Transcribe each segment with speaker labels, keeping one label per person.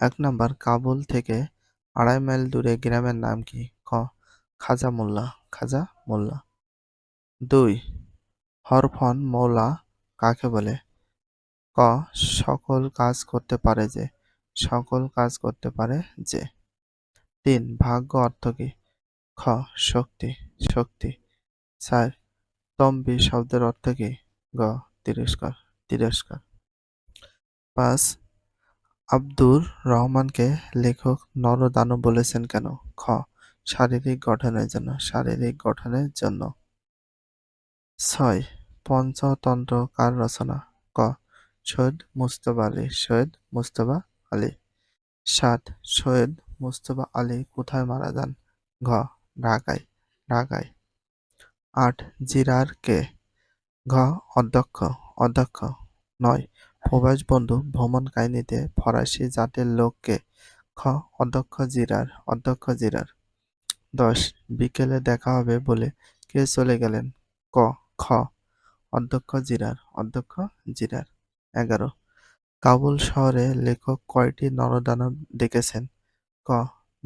Speaker 1: এক নাম্বার কাবুল থেকে আড়াই মাইল দূরে গ্রামের নাম কি? ক, খাজা মোল্লা খাজা মোল্লা। দুই, হরফন মৌলা কাকে বলে? ক, সকল কাজ করতে পারে যে, সকল কাজ করতে পারে যে। তিন, ভাগ্য অর্থ কি? খ, শক্তি শক্তি। চার, তম্বি শব্দের অর্থ কি? গ, তিরস্কার তিরস্কার। পাঁচ আব্দুর রহমানকে লেখক নরদানব বলেছেন কেন? খ, শারীরিক গঠনের জন্য, শারীরিক গঠনের জন্য। ছয়, পঞ্চতন্ত্র কার রচনা? ক, সৈয়দ মুস্তফা আলী। সৈয়দ মুস্তফা আলী। সাত, সৈয়দ মুস্তফা আলী কোথায় মারা যান? ঘ, ঢাকায়। ঢাকায়। আট, জিরার কে? ঘ, অধ্যক্ষ। অধ্যক্ষ। নয় প্রবাস বন্ধু, ভ্রমণ কাহিনীতে ফরাসি জাতের লোককে খ, অধ্যক্ষ জিরার অধ্যক্ষ জিরার। দশ, বিকেলে দেখা হবে বলে কে চলে গেলেন? ক, খ, অধ্যক্ষ জিরার অধ্যক্ষ জিরার। এগারো, কাবুল শহরে লেখক কয়টি নরদানব দেখেছেন? ক,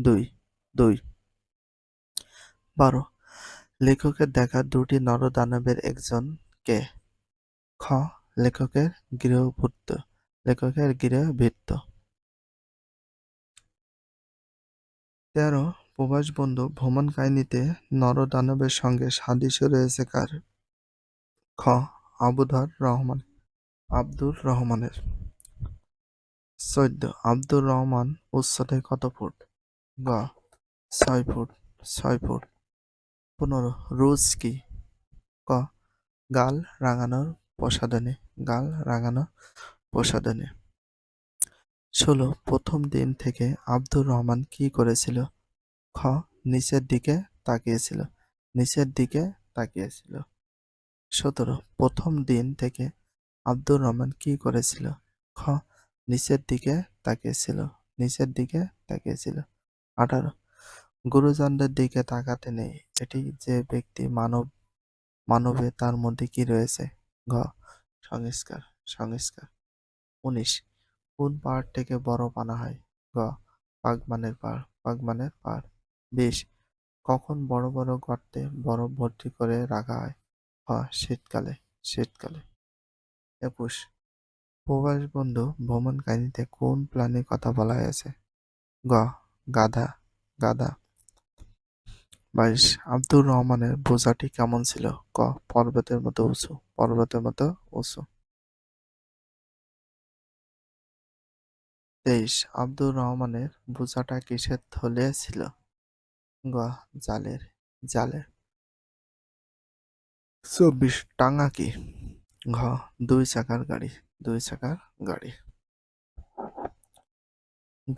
Speaker 1: দুই দুই। বারো, লেখকের দেখা দুটি নরদানবের একজন কে? খ লেখকের গৃহভূত লেখকের গৃহভৃত্ত তেরো প্রবাস বন্ধু ভ্রমণ কাহিনীতে নরদানবের সঙ্গে সাদৃশ্য রয়েছে কার? খ, আবুধর রহমান, আব্দুর রহমানের। চোদ্দ, আব্দুর রহমান উচ্চতায় কত ফুট? গ, ছয় ফুট ছয় ফুট। পনেরো, রুজ কি? ক, গাল রাঙানোর প্রসাদনে গাল রাঙানোর প্রসাদনে ষোলো প্রথম দিন থেকে আব্দুর রহমান কি করেছিল? খ, নিচের দিকে তাকিয়েছিল। নিচের দিকে তাকিয়েছিল। সতেরো, প্রথম দিন থেকে আব্দুর রহমান কি করেছিল? খ, নিচের দিকে তাকিয়েছিল। নিচের দিকে তাকিয়েছিল। আঠারো, গুরুজনদের দিকে তাকাতে নেই। এটি যে ব্যক্তি মানব, মানবে তার মধ্যে কি রয়েছে? ঘ সংস্কার সংস্কার। উনিশ, কোন পাহাড় থেকে বরফ আনা হয়? গ পাগমানের পাহাড় পাগমানের পাহাড়। বিশ, কখন বড় বড় গর্তে বরফ ভর্তি করে রাখা হয়? হ, শীতকালে শীতকালে। একুশ, প্রবাস বন্ধু ভ্রমণ কাহিনীতে কোন প্রাণীর কথা বলা হয়েছে? গ, গাধা গাধা। বাইশ, আব্দুর রহমানের বোঝাটি কেমন ছিল? ক, পর্বতের মতো উঁচু, পর্বতের মতো উঁচু। তেইশ, আব্দুর রহমানের বোঝাটা কিসের থলে ছিল? গ, জালের জালের। চব্বিশ, টাঙ্গা কি? ঘ, দুই চাকার গাড়ি, দুই চাকার গাড়ি।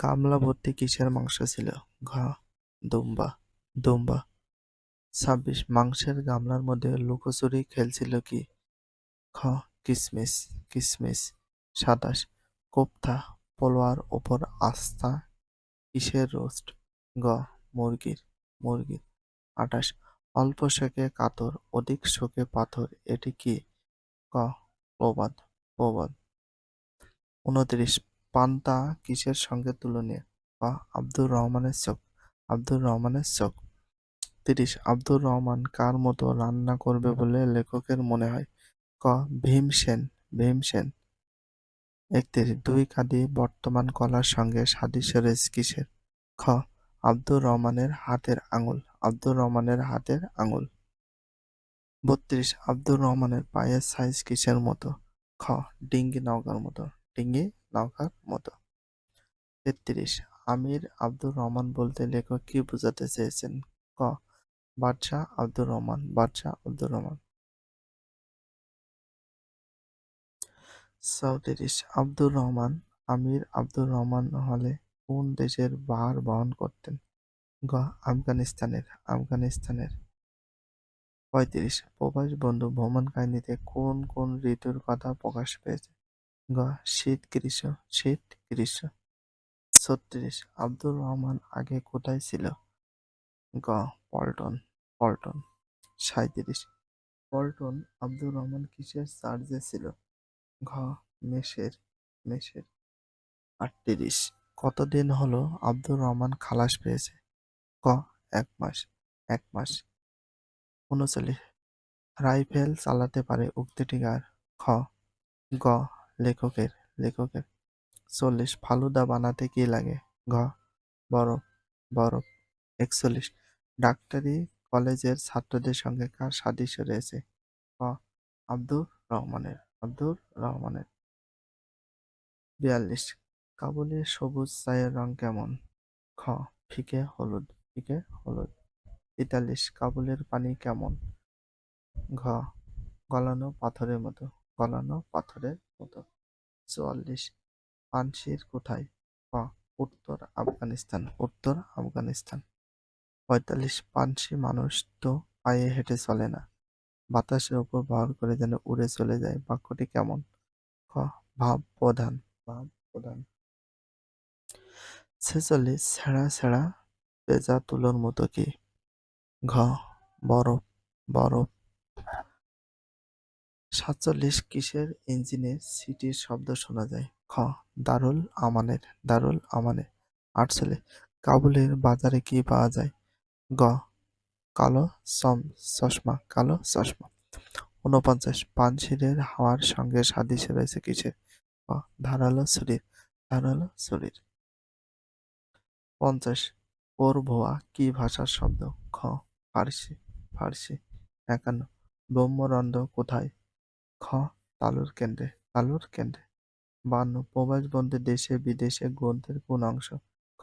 Speaker 1: গামলা ভর্তি কিসের মাংস ছিল? ঘ, দুম্বা দুম্বা। ছাব্বিশ, মাংসের গামলার মধ্যে লুকোচুরি খেলছিল কি? খ, কিসমিস কিসমিস, সাতাশ, কোপ্তা পলোয়ার ওপর আস্থা কিসের রোস্ট? গ, মুরগির মুরগির, আঠাশ, অল্প শোকে কাতর, অধিক শোকে পাথর, এটি কি? ক, প্রবাদ প্রবাদ। উনত্রিশ, পান্তা কিসের সঙ্গে তুলনীয়? ক, আব্দুর রহমানের চোখ, আব্দুর রহমানের চোখ। তিরিশ আব্দুর রহমান কার মতো রান্না করবে বলে লেখকের মনে হয়? ক ভীমসেন ভীমসেন একত্রিশ দুই কাঁদি বর্তমান কলার সঙ্গে সাদৃশ্য রয়েছে কিসের? খ আব্দুর রহমানের হাতের আঙুল আব্দুর রহমানের হাতের আঙুল। বত্রিশ আব্দুর রহমানের পায়ের সাইজ কিসের মতো? খ ডিঙ্গি নৌকার মতো ডিঙ্গি নৌকার মতো। তেত্রিশ আমির আব্দুর রহমান বলতে লেখক কি বোঝাতে চেয়েছেন? ক বাদশাহ আব্দুর রহমান, বাদশাহ আব্দুর রহমান। আব্দুর রহমান, আমির আব্দুর রহমান হলে কোন দেশের ভার বহন করতেন? গ, আফগানিস্তানের আফগানিস্তানের। পঁয়ত্রিশ, প্রবাস বন্ধু ভ্রমণ কাহিনীতে কোন কোন ঋতুর কথা প্রকাশ পেয়েছে? গ, শীত গ্রীষ্ম শীত গ্রীষ্ম। ছত্রিশ, আব্দুর রহমান আগে কোথায় ছিল? গ পল্টন পল্টন, সাঁইত্রিশ। পল্টন আব্দুর রহমান কিসের চার্জে ছিল? ঘ মেষের মেষের আটত্রিশ। কতদিন হলো আব্দুর রহমান খালাস পেয়েছে? ক, এক মাস এক মাস। উনচল্লিশ। রাইফেল চালাতে পারে উক্তিটি কার খ, গ, লেখকের লেখকের। চল্লিশ। ফালুদা বানাতে কি লাগে? ঘ, বরফ বরফ। একচল্লিশ। ডাক্তারি কলেজের ছাত্রদের সঙ্গে কার সাদৃশ্য রয়েছে? ক. আব্দুর রহমানের আব্দুর রহমানের। বিয়াল্লিশ. কাবুলের সবুজ চায়ের রং কেমন? খ. ফিকে হলুদ ফিকে হলুদ। তেতাল্লিশ. কাবুলের পানি কেমন? ঘ. গলানো পাথরের মতো, গলানো পাথরের মতো। চুয়াল্লিশ. পানশির কোথায় ক. উত্তর আফগানিস্তান উত্তর আফগানিস্তান। পঁয়তাল্লিশ পানশি মানুষ তো পায়ে হেঁটে চলে না। বাতাসের উপর ভর করে যেন উড়ে চলে যায়। বাক্যটি কেমন? ক ভাব প্রধান। ভাব প্রধান। ছেচল্লিশ, ছেঁড়া ছেঁড়া পেঁজা তুলোর মতো কি? ঘ, বরফ বরফ। সাতচল্লিশ, কিসের ইঞ্জিনে সিটির শব্দ শোনা যায়? খ, দারুল আমানের দারুল আমানের। আটচল্লিশ, কাবুলের বাজারে কি পাওয়া যায়? গ, কালো সম, চশমা, কালো চশমা। ঊনপঞ্চাশ পানশিরের হাওয়ার সঙ্গে সাদৃশ্য রয়েছে কিসের ধারালো ছুরির ধারালো ছুরির পঞ্চাশ, ওর ভোয়া কি ভাষার শব্দ? খ, ফার্সি ফার্সি, একান্ন। ব্রহ্মরন্ধ্র কোথায়? খ, তালুর কেন্দ্রে তালুর কেন্দ্রে। বান্ন প্রবাসবন্ধী দেশে বিদেশে গ্রন্থের কোন অংশ? খ